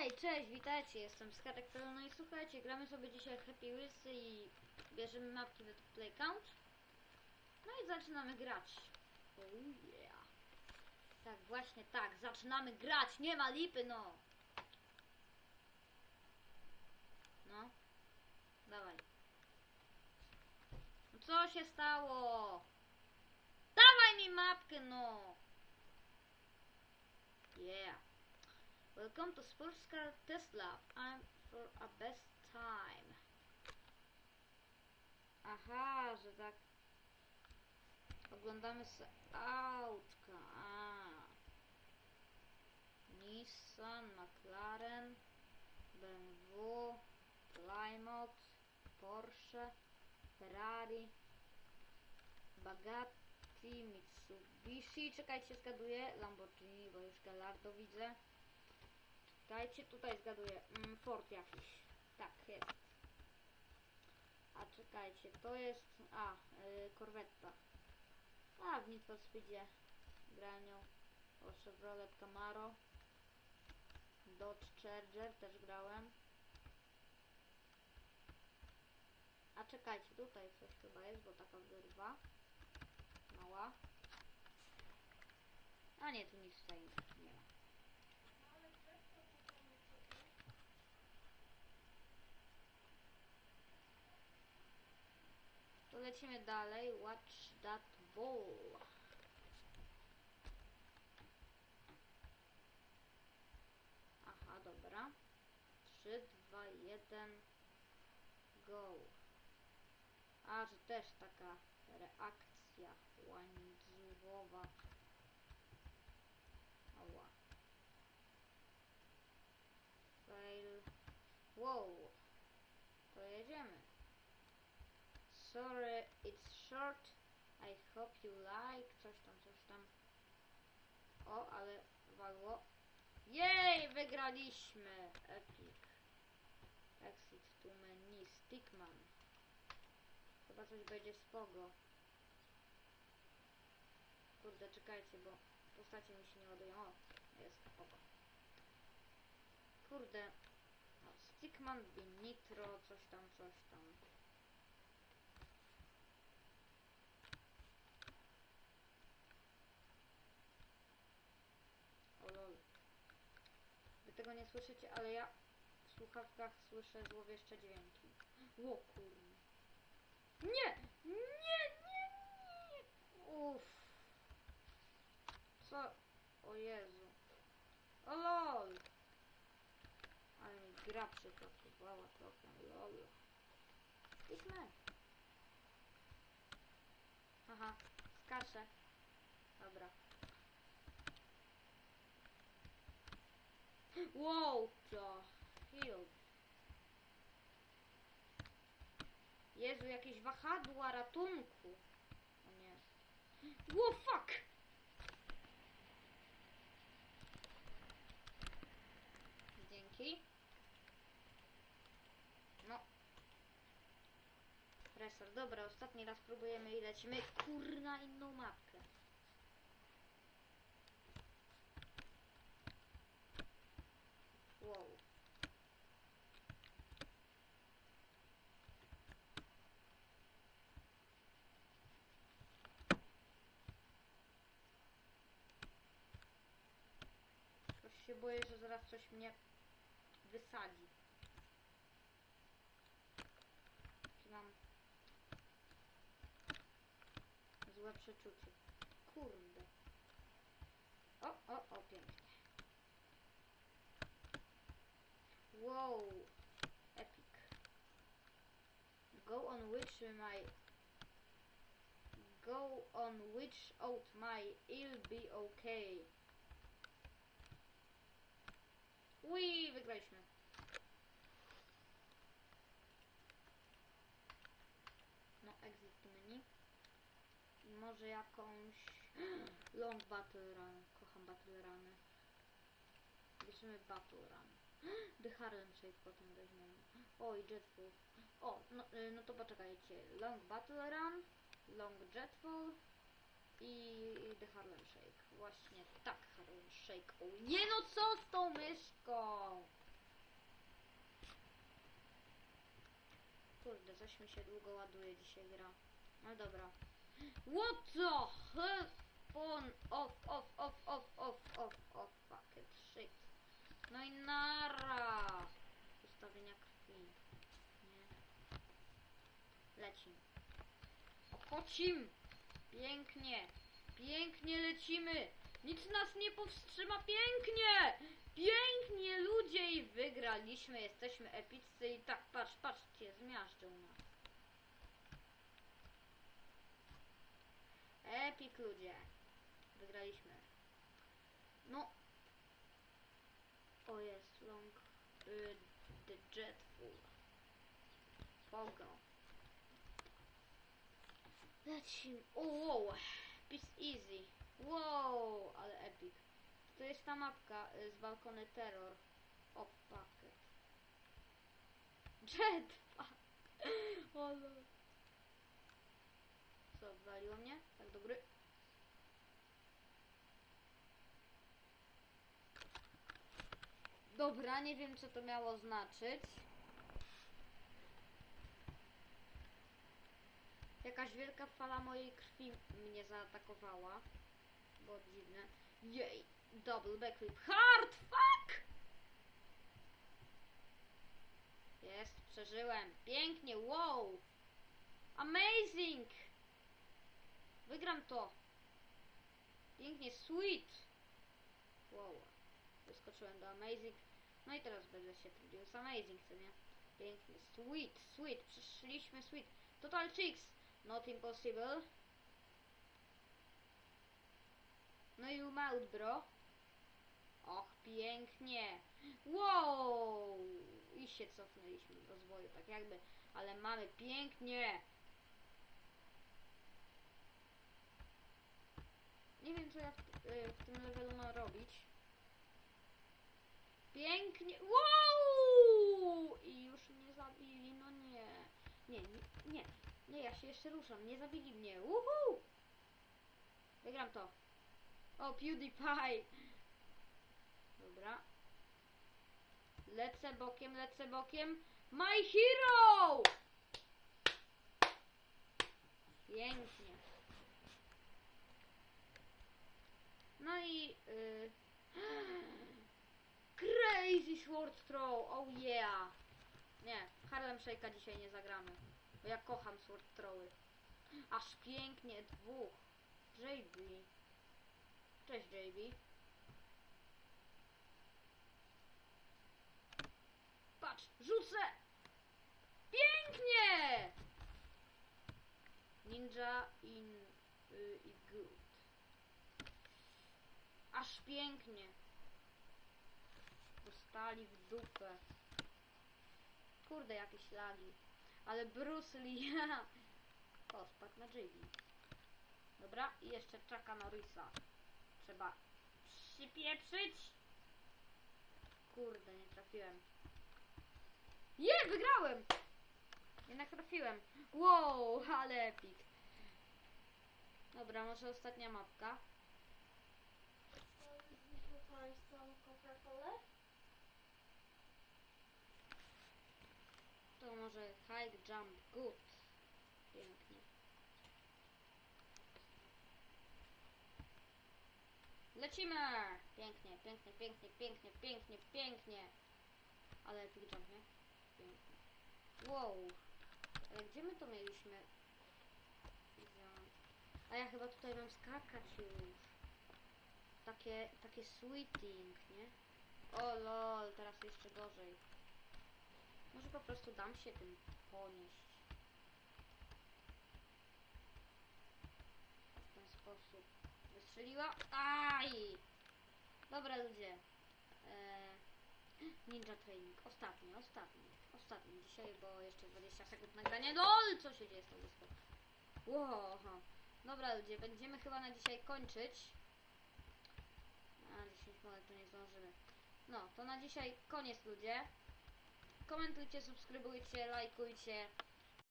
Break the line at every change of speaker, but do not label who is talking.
Hej, cześć, witajcie, jestem Skatek no i słuchajcie, gramy sobie dzisiaj Happy Wheels i bierzemy mapki do Play Count. No i zaczynamy grać. Oh yeah. Tak, właśnie tak, zaczynamy grać, nie ma lipy, no. No, dawaj. No co się stało? Dawaj mi mapkę, no. Yeah. Welcome to Sports Car Test Lab. I'm for a best time. Aha, że tak. Oglądamy se autka. A. Nissan, McLaren, BMW, Plymouth, Porsche, Ferrari, Bugatti, Mitsubishi. Czekajcie, zgaduję. Lamborghini, bo już Gallardo widzę. Czekajcie, tutaj zgaduję. Mm, Ford jakiś. Tak, jest. A czekajcie, to jest... A, yy, Corvetta. A, w Need for Speedzie granią. O Chevrolet Camaro. Dodge Charger też grałem. A czekajcie, tutaj coś chyba jest, bo taka wyrwa. Mała. A nie, tu nic tutaj ma. To lecimy dalej. Watch that ball. Aha, dobra. 3, 2, 1, go. A, że też taka reakcja łańcuchowa. Ała. Fail. Wow. Jedziemy. Sorry, it's short. I hope you like. Coś tam, coś tam. O, ale walło. Jej, wygraliśmy! Epic. Exit to menu. Stickman. Chyba coś będzie spogo. Kurde, czekajcie, bo postacie mi się nie ładują. O, jest spoko. Kurde. No, Stickman, Nitro, coś tam, coś tam. O lol. Wy tego nie słyszycie, ale ja w słuchawkach słyszę złowieszcze dźwięki. Ło kurde. Nie! Nie, nie, nie! Uff. Co? O Jezu. O lol! Ale mi gra przytakowała trochę, lol. Idźmy. Aha, skaczę. Dobra. Wow, to heal. Jezu, jakieś wahadła ratunku. O nie. Wow, fuck! Dzięki. No. Resor, dobra, ostatni raz próbujemy i lecimy kurna inną mapkę. Wow. Już się boję, że zaraz coś mnie wysadzi. Czy mam złe przeczucie. Kurde. O, o, o, pięknie. Wow, epic. Go on which my go on which out my ill be okay. Ui, wygraliśmy. No, exit menu. I może jakąś long battle run. Kocham battle runy. Bierzemy battle run. The Harlem Shake potem weźmiemy. O, i Jetfall. O, no, y, no to poczekajcie. Long Battle Run, Long Jetfall i Harlem Shake. Właśnie tak, Harlem Shake. O, nie no, co z tą myszką? Kurde, coś mi się długo ładuje dzisiaj gra. No dobra. What the heck? Phone off, off, off, off, off, off, off, fucking shit. No i nara! Ustawienia krwi. Nie. Lecim. Okocim! Pięknie. Pięknie lecimy! Nic nas nie powstrzyma! Pięknie! Pięknie ludzie i wygraliśmy! Jesteśmy epiccy i tak, patrz, patrzcie, zmiażdżą nas. Epic ludzie. Wygraliśmy. No. O jest, long. Y, the jetful. Pogo. Lecimy. O. Peace easy. Wow, ale epic. To jest ta mapka y, z balkony Terror. O, packet. Jetpack. O, lol. Co, waliło mnie? Tak do. Dobra, nie wiem co to miało znaczyć. Jakaś wielka fala mojej krwi mnie zaatakowała. Było dziwne. Jej! Double backflip. Hard! Fuck! Jest, przeżyłem. Pięknie, wow! Amazing! Wygram to. Pięknie, sweet! Wow. Wyskoczyłem do amazing. No i teraz będę się trudził z amazing, co nie? Pięknie, sweet, sweet. Przyszliśmy sweet. Total chicks. Not impossible. No i umałd, bro. Och, pięknie. Wow! I się cofnęliśmy w rozwoju, tak jakby. Ale mamy pięknie. Nie wiem, co ja w, y, w tym levelu mam robić. Pięknie. Wow! I już mnie zabili, no nie. Nie, nie, nie. Nie, ja się jeszcze ruszam. Nie zabili mnie. Uhu! Wygram to. O, PewDiePie. Dobra. Lecę bokiem, lecę bokiem. My hero! Pięknie. No i... Y... Crazy Sword Throw, oh yeah. Nie, Harlem Shake'a dzisiaj nie zagramy. Bo ja kocham Sword Throwy. Aż pięknie, dwóch. JB. Cześć JB. Patrz, rzucę! Pięknie! Ninja in y, i good. Aż pięknie. Dostali w dupę. Kurde, jakieś lagi. Ale Bruce Lee. o, spadł na JB. Dobra, i jeszcze czeka Norisa. Trzeba przypieprzyć. Kurde, nie trafiłem. Je, wygrałem! Jednak trafiłem. Wow, ale epic. Dobra, może ostatnia mapka. To może hike, jump, good. Pięknie. Lecimy! Pięknie, pięknie, pięknie, pięknie, pięknie, pięknie. Ale epic jump, nie? Pięknie. Wow. Ale gdzie my to mieliśmy? A ja chyba tutaj mam skakać już. Takie, takie sweeting, nie? O lol, teraz jeszcze gorzej. Może po prostu dam się tym ponieść. W ten sposób. Wystrzeliła. Aj! Dobra ludzie. Eee, ninja training. Ostatni, ostatni. Ostatni dzisiaj, bo jeszcze 20 sekund nagrania. LOL! Co się dzieje z tą wyspą? Wow. Dobra ludzie, będziemy chyba na dzisiaj kończyć. A 10 monet to nie zdążymy. No, to na dzisiaj koniec ludzie. Komentujcie, subskrybujcie, lajkujcie.